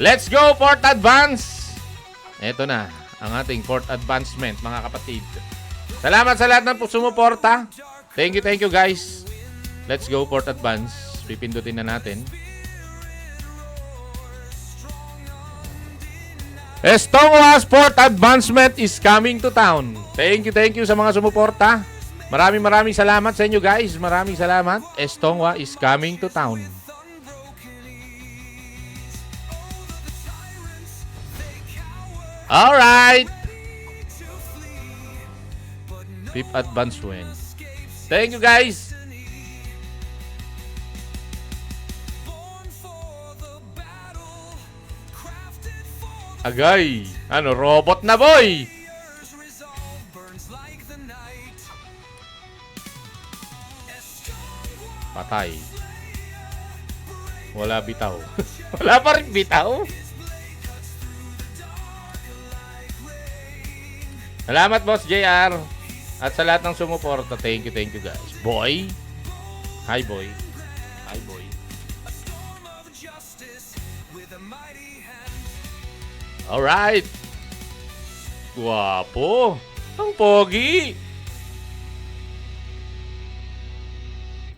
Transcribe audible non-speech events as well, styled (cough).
Let's go, Port Advance! Ito na, ang ating Port Advancement, mga kapatid. Salamat sa lahat ng sumuporta. Thank you, thank you guys. Let's go, Port Advance. Pipindutin na natin. Estonga Sport Advancement is coming to town. Thank you, thank you sa mga sumuporta. Maraming maraming salamat sa inyo guys. Maraming salamat. Estonga is coming to town. Alright. Fifth advance win. Thank you guys. Agay. Ano, robot na boy. Patay. Wala bitaw. (laughs) Wala pa rin bitaw. Salamat boss JR. At sa lahat ng sumuporta, thank you, thank you guys. Boy. Hi boy. Hi boy. Alright. Guwapo. Ang pogi.